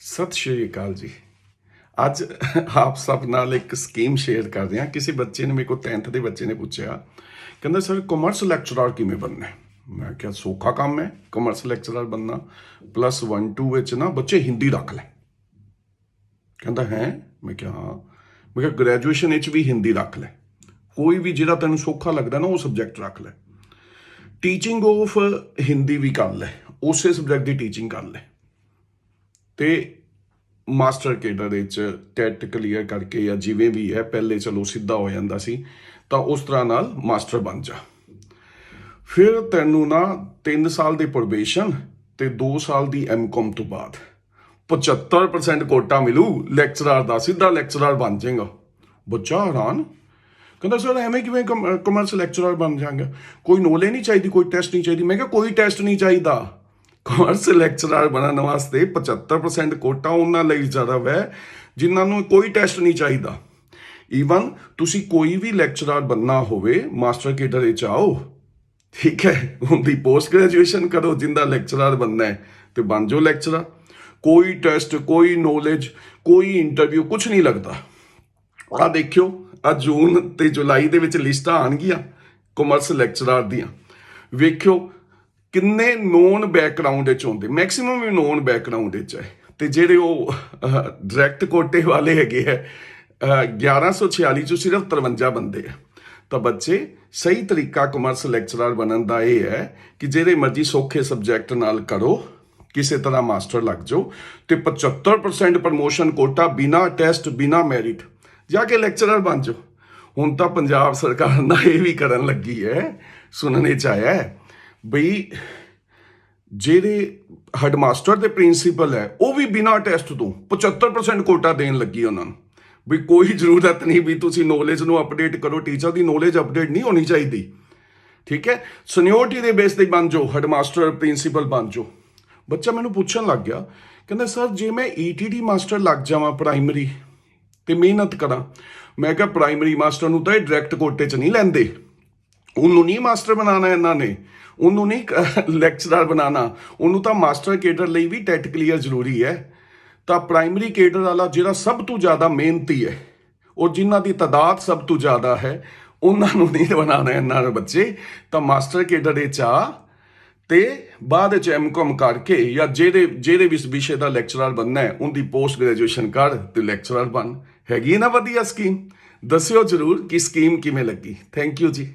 ਸਤਿ ਸ਼੍ਰੀ ਅਕਾਲ ਜੀ। ਅੱਜ ਆਪ ਸਭ ਨਾਲ ਇੱਕ ਸਕੀਮ ਸ਼ੇਅਰ ਕਰਦੇ ਹਾਂ। ਕਿਸੇ ਬੱਚੇ ਨੇ ਮੇਰੇ ਕੋਲ 10th ਦੇ ਬੱਚੇ ਨੇ ਪੁੱਛਿਆ, ਕਹਿੰਦਾ ਸਰ ਕਮਰਸ ਲੈਕਚਰਰ ਕਿਵੇਂ ਬਣਨਾ ਹੈ? ਮੈਂ ਕਿਹਾ, ਸੌਖਾ ਕੰਮ ਹੈ ਕਮਰਸ ਲੈਕਚਰਰ ਬਣਨਾ। ਪਲੱਸ 1 2 ਵਿੱਚ ਨਾ ਬੱਚੇ ਹਿੰਦੀ ਰੱਖ ਲੈ। ਕਹਿੰਦਾ, ਹੈ? ਮੈਂ ਕਿਹਾ, ਹਾਂ। ਮੈਂ ਕਿਹਾ ਗ੍ਰੈਜੂਏਸ਼ਨ ਵਿੱਚ ਵੀ ਹਿੰਦੀ ਰੱਖ ਲੈ। ਕੋਈ ਵੀ ਜਿਹੜਾ ਤੈਨੂੰ ਸੌਖਾ ਲੱਗਦਾ ਨਾ, ਉਹ ਸਬਜੈਕਟ ਰੱਖ ਲੈ। ਟੀਚਿੰਗ ਆਫ ਹਿੰਦੀ ਵੀ ਕਰ ਲੈ। ਉਸੇ ਸਬਜੈਕਟ ਦੀ ਟੀਚਿੰਗ ਕਰ ਲੈ। ਤੇ ਮਾਸਟਰ ਕੇਡਰ ਵਿੱਚ ਟੈਟ ਕਲੀਅਰ ਕਰਕੇ ਜਾਂ ਜਿਵੇਂ ਵੀ ਹੈ, ਪਹਿਲੇ ਚਲੋ ਸਿੱਧਾ ਹੋ ਜਾਂਦਾ ਸੀ, ਤਾਂ ਉਸ ਤਰ੍ਹਾਂ ਨਾਲ ਮਾਸਟਰ ਬਣ ਜਾ। ਫਿਰ ਤੈਨੂੰ ਨਾ 3 ਸਾਲ ਦੀ ਪ੍ਰੋਬੇਸ਼ਨ ਤੇ 2 ਸਾਲ ਦੀ ਐਮਕਾਮ ਤੋਂ ਬਾਅਦ 75% ਕੋਟਾ ਮਿਲੂ, ਲੈਕਚਰਰ ਦਾ ਸਿੱਧਾ ਲੈਕਚਰਰ ਬਣ ਜਾਏਗਾ। ਬੱਚਾ ਹੈਰਾਨ। ਕਹਿੰਦਾ, ਸਰ, ਐਵੇਂ ਕਿਵੇਂ ਕਮਰਸ ਲੈਕਚਰਰ ਬਣ ਜਾਵਾਂਗਾ ਕੋਈ ਨੋਲੇ ਨਹੀਂ ਚਾਹੀਦੀ, ਕੋਈ ਟੈਸਟ ਨਹੀਂ ਚਾਹੀਦੀ। ਮੈਂ ਕਿਹਾ, ਕੋਈ ਟੈਸਟ ਨਹੀਂ ਚਾਹੀਦਾ। ਕਾਮਰਸ ਲੈਕਚਰਰ ਬਣਨ ਵਾਸਤੇ 75% ਕੋਟਾ ਉਹਨਾਂ ਲਈ ਜ਼ਿਆਦਾ ਹੈ ਜਿਨ੍ਹਾਂ ਨੂੰ ਕੋਈ ਟੈਸਟ ਨਹੀਂ ਚਾਹੀਦਾ। ਈਵਨ ਤੁਸੀਂ ਕੋਈ ਵੀ ਲੈਕਚਰਰ ਬੰਨਾ ਹੋਵੇ ਮਾਸਟਰ ਕੇਡਰ ਵਿੱਚ ਆਓ, ਠੀਕ ਹੈ, ਉਹਦੀ ਪੋਸਟ ਗ੍ਰੈਜੂਏਸ਼ਨ ਕਰੋ, ਜਿੰਦਾ ਲੈਕਚਰਰ ਬੰਨਾ ਹੈ, ਤੇ ਬਣ ਜਾਓ ਲੈਕਚਰਰ ਕੋਈ ਟੈਸਟ ਕੋਈ ਨੋਲੇਜ ਕੋਈ ਇੰਟਰਵਿਊ ਕੁਝ ਨਹੀਂ ਲੱਗਦਾ। ਆ ਦੇਖਿਓ ਆ ਜੂਨ ਤੇ ਜੁਲਾਈ ਦੇ ਵਿੱਚ ਲਿਸਟਾਂ ਆਣਗੀਆਂ ਕਾਮਰਸ ਲੈਕਚਰਰ ਦੀਆਂ। ਵੇਖਿਓ ਕਿੰਨੇ ਨੋਨ ਬੈਕਗ੍ਰਾਉਂਡ ਵਿੱਚ ਹੁੰਦੇ? ਮੈਕਸਿਮਮ ਵੀ ਨੋਨ ਬੈਕਗ੍ਰਾਉਂਡ ਵਿੱਚ ਹੈ। ਤੇ ਜਿਹੜੇ ਉਹ ਡਾਇਰੈਕਟ ਕੋਟੇ ਵਾਲੇ ਹੈਗੇ ਹੈ ਅਹ, 1146 ਚੋਂ ਸਿਰਫ 53 ਬੰਦੇ ਆ ਤਾਂ ਬੱਚੇ ਸਹੀ ਤਰੀਕਾ ਕਮਰਸ ਲੈਕਚਰਰ ਬਣਨ ਦਾ ਇਹ ਹੈ ਕਿ ਜਿਹੜੇ ਮਰਜ਼ੀ ਸੌਖੇ ਸਬਜੈਕਟ ਨਾਲ ਕਰੋ ਕਿਸੇ ਤਰ੍ਹਾਂ ਮਾਸਟਰ ਲੱਗ ਜਾਓ ਤੇ 75% ਪ੍ਰਮੋਸ਼ਨ ਕੋਟਾ ਬਿਨਾ ਟੈਸਟ ਬਿਨਾ ਮੈਰਿਟ ਜਾ ਕੇ ਲੈਕਚਰਰ ਬਣ ਜਾਓ। ਹੁਣ ਤਾਂ ਪੰਜਾਬ ਸਰਕਾਰ ਨਾ ਇਹ ਵੀ ਕਰਨ ਲੱਗੀ ਹੈ ਸੁਣਨੇ ਚ ਆਇਆ ਹੈ। ਬਈ ਜਿਹੜੇ ਹੈਡਮਾਸਟਰ ਦੇ ਪ੍ਰਿੰਸੀਪਲ ਹੈ, ਉਹ ਵੀ ਬਿਨਾ ਟੈਸਟ ਤੋਂ 75% ਕੋਟਾ ਦੇਣ ਲੱਗੀ ਉਹਨਾਂ ਨੂੰ। ਵੀ ਕੋਈ ਜ਼ਰੂਰਤ ਨਹੀਂ ਵੀ ਤੁਸੀਂ ਨੌਲੇਜ ਨੂੰ ਅਪਡੇਟ ਕਰੋ ਟੀਚਰ ਦੀ ਨੌਲੇਜ ਅਪਡੇਟ ਨਹੀਂ ਹੋਣੀ ਚਾਹੀਦੀ। ਠੀਕ ਹੈ? ਸੀਨੀਅਰਟੀ ਦੇ ਬੇਸ ਤੇ ਬਣ ਜਾਓ ਹੈਡਮਾਸਟਰ ਪ੍ਰਿੰਸੀਪਲ ਬਣ ਜਾਓ। ਬੱਚਾ ਮੈਨੂੰ ਪੁੱਛਣ ਲੱਗ ਗਿਆ, ਕਹਿੰਦਾ ਸਰ ਜੇ ਮੈਂ ਈਟੀਡੀ ਮਾਸਟਰ ਲੱਗ ਜਾਵਾਂ ਪ੍ਰਾਇਮਰੀ ਤੇ ਮਿਹਨਤ ਕਰਾਂ, ਮੈਂ ਕਿਹਾ ਪ੍ਰਾਇਮਰੀ ਮਾਸਟਰ ਨੂੰ ਤਾਂ ਇਹ ਡਾਇਰੈਕਟ ਕੋਟੇ 'ਚ ਨਹੀਂ ਲੈਂਦੇ। ਉਹਨੂੰ ਨਹੀਂ ਮਾਸਟਰ ਬਣਾਉਣਾ ਇਹਨਾਂ ਨੇ, ਉਹਨੂੰ ਨਹੀਂ ਲੈਕਚਰਰ ਬਣਾਉਣਾ, ਉਹਨੂੰ ਤਾਂ ਮਾਸਟਰ ਕੇਡਰ ਲਈ ਵੀ ਟੈਟ ਕਲੀਅਰ ਜ਼ਰੂਰੀ ਹੈ। ਤਾਂ ਪ੍ਰਾਇਮਰੀ ਕੇਡਰ ਵਾਲਾ ਜਿਹੜਾ ਸਭ ਤੋਂ ਜ਼ਿਆਦਾ ਮਿਹਨਤੀ ਹੈ, ਔਰ ਜਿਨ੍ਹਾਂ ਦੀ ਤਾਦਾਦ ਸਭ ਤੋਂ ਜ਼ਿਆਦਾ ਹੈ, ਉਹਨਾਂ ਨੂੰ ਨਹੀਂ ਬਣਾਉਣਾ ਇਹਨਾਂ ਦੇ ਬੱਚੇ। ਤਾਂ ਮਾਸਟਰ ਕੇਡਰ ਦੇ ਚਾ ਤੇ ਬਾਅਦ ਵਿੱਚ ਐਮਕਾਮ ਕਰਕੇ ਜਾਂ ਜਿਹਦੇ ਜਿਹਦੇ ਵੀ ਵਿਸ਼ੇ ਦਾ ਲੈਕਚਰਰ ਬਣਨਾ ਹੈ, ਉਹਦੀ ਪੋਸਟ ਗ੍ਰੈਜੂਏਸ਼ਨ ਕਰ ਤੇ ਲੈਕਚਰਰ ਬਣ। ਹੈਗੀ ਨਾ ਵਧੀਆ ਸਕੀਮ ਦੱਸਿਓ ਜਰੂਰ ਕਿ ਸਕੀਮ ਕਿਵੇਂ ਲੱਗੀ। ਥੈਂਕ ਯੂ ਜੀ।